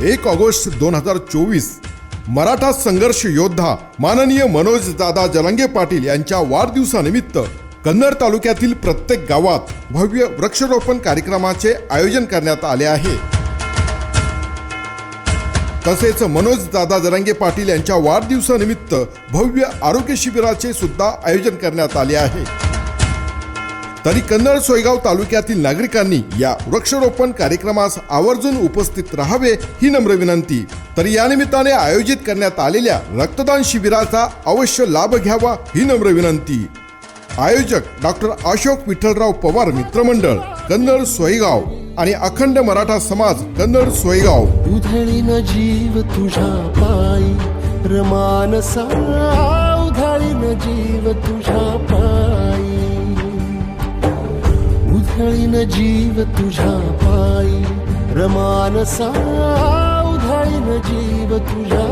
एक ऑगस्ट दोन हजार चोवीस मराठा संघर्ष योद्धा माननीय मनोज दादा जलंगे पाटील यांच्या वाढदिवसानिमित्त कन्नड तालुक्यातील प्रत्येक गावात भव्य वृक्षारोपण कार्यक्रमाचे आयोजन करण्यात आले आहे. तसेच मनोज दादा जरंगे पाटील यांच्या वाढदिवसानिमित्त भव्य आरोग्य शिबिराचे सुद्धा आयोजन करण्यात आले आहे. तरी कन्नड सोयगाव तालुक्यातील नागरिकांनी या वृक्षारोपण कार्यक्रमास आवर्जून उपस्थित राहावे ही नम्र विनंती. तर या निमित्ताने आयोजित करण्यात आलेल्या रक्तदान शिबिराचा अवश्य लाभ घ्यावा ही नम्र विनंती. आयोजक डॉक्टर अशोक विठ्ठलराव पवार मित्रमंडळ कन्नड सोयगाव आणि अखंड मराठा समाज कन्नड सोयगाव. उधळीन जीव तुझ्या पायी रमानसा उधळीन जीव तुझ्या उधळीन जीव तुझ्या पायी रमानसा उधळीन जीव तुझ्या